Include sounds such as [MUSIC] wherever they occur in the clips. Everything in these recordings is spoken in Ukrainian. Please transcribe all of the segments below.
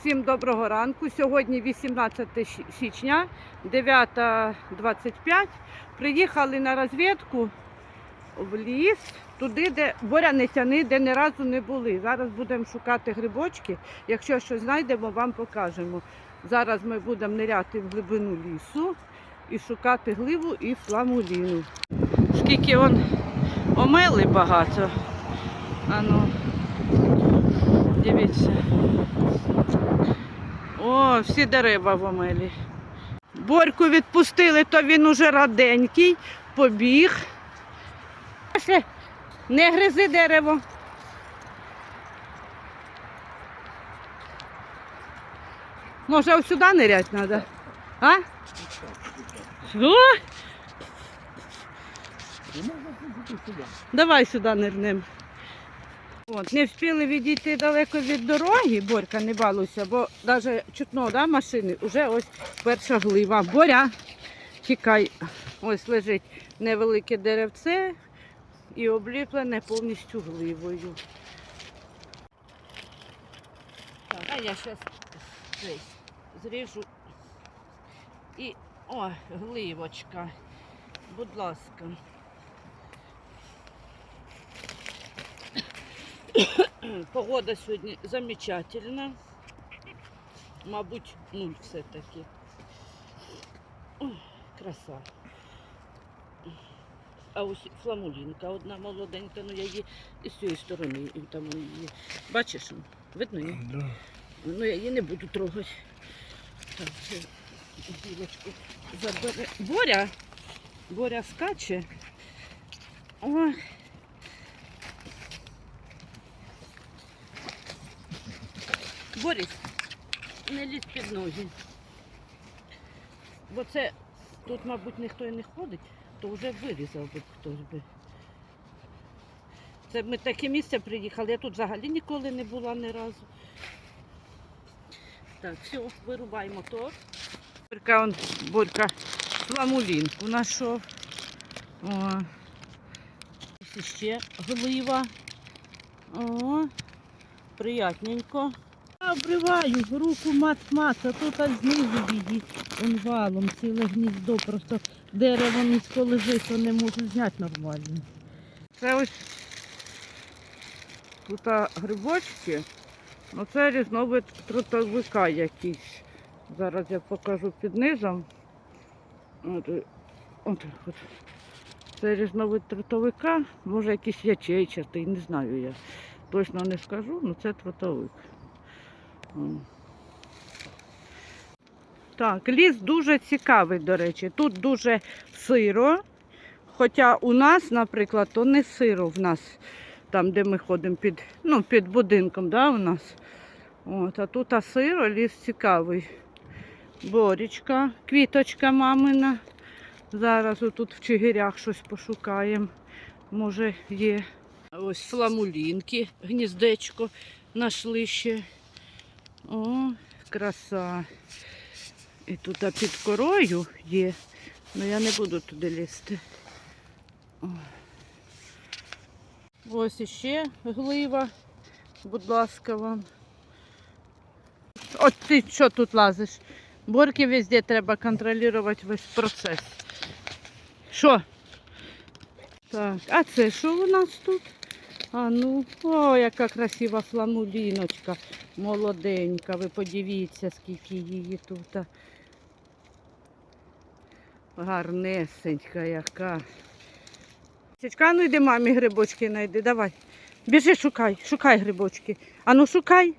Всім доброго ранку. Сьогодні 18 січня, 9.25. Приїхали на розвідку в ліс, туди, де борянитяни, де ні разу не були. Зараз будемо шукати грибочки. Якщо щось знайдемо, вам покажемо. Зараз ми будемо ниряти в глибину лісу і шукати гливу і фламуліну. Скільки он омели багато. Ану, дивіться. О, всі дерева в омелі. Борьку відпустили, то він уже раденький, побіг. Не гризи дерево. Може, ось сюди нирять треба? А? Що? Давай сюди нирнем. От, не встигли відійти далеко від дороги, Борька, не балуйся, бо навіть чутно да, машини, вже ось перша глива. Боря, тікай, ось лежить невелике деревце і обліплене повністю гливою. Так, а я зараз зріжу. І о, гливочка. Будь ласка. [COUGHS] Погода сьогодні замечательна. Мабуть, нуль все-таки. Краса. А ось фламулінка одна молоденька, ну я її і з цієї сторони і там її. Бачиш, видно її? Да. Ну я її не буду трогати. Так, це білочку забере. Боря! Боря скаче. Ой. Борис, не лізь під ноги. Бо це тут, мабуть, ніхто і не ходить, то вже вирізав би хтось би. Це ми таке місце приїхали, я тут взагалі ніколи не була ні разу. Так, все, вирубай мотор. Борька, он, Борька, фламулінку знайшов. Ось ще глива. О, приятненько. Обриваю руку мат-мат, а тут аж знизу її он валом, ціле гніздо, просто дерево низько лежить, то не можу зняти нормально. Це ось тут грибочки, ну це різновид трутовика якийсь. Зараз я покажу під низом. От, от, от. Це різновид трутовика, може якийсь ячейчатий, не знаю я. Точно не скажу, але це трутовик. Так, ліс дуже цікавий, до речі. Тут дуже сиро. Хоча у нас, наприклад, то не сиро в нас, там, де ми ходимо під, ну, під будинком, да, у нас. От, а тут а сиро, ліс цікавий. Борічка, квіточка мамина. Зараз отут в Чигирях щось пошукаємо. Може є. Ось фламулінки, гніздечко знайшли ще. О, краса. І тут під корою є. але я не буду туди лізти. Ось іще глива. Будь ласка вам. От ти що тут лазиш? Борки везде треба контролювати весь процес. Що? Так, а це що у нас тут? А ну, о, яка красива фламуліночка. Молоденька. Ви подивіться, скільки її тут. Гарнесенька яка. Січка, ну йди мамі грибочки знайди, давай. Біжи, шукай, шукай грибочки. А ну шукай.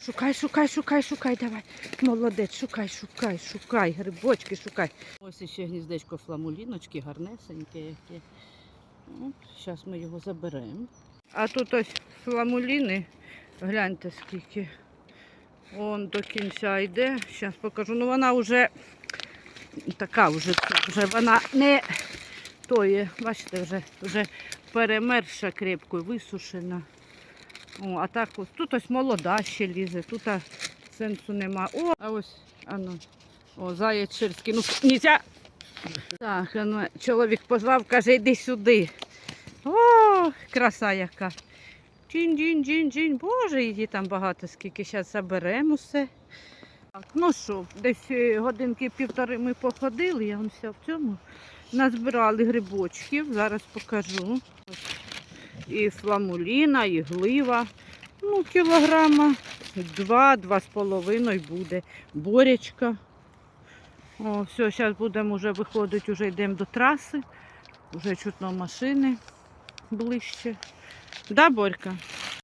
Шукай, шукай, шукай, шукай, давай. Молодець, шукай, шукай, шукай, грибочки, шукай. Ось ще гніздечко фламуліночки, гарнесеньке яке. Зараз ми його заберемо. А тут ось фламуліни, гляньте скільки. Вон до кінця йде. Зараз покажу. Ну вона вже така вже, вже вона не тої, бачите, вже, вже перемерша крепко, висушена. О, а так ось тут ось молода ще лізе, тут сенсу нема. О, а ось, ану, о, заєць ширський. Ну, нельзя. Так, ану, чоловік позвав, каже, йди сюди. О, краса яка. Джін, джін, джін, джін. Боже, її там багато, скільки зараз заберемо все. Так, ну що, десь е, годинки півтори ми походили, я вам все в цьому. Назбирали грибочків, зараз покажу. І фламуліна, і глива. Ну, кілограма два, два з половиною буде. Борячка. О, все, зараз будемо вже виходити, вже йдемо до траси. Вже чутно машини ближче. Да, Борька?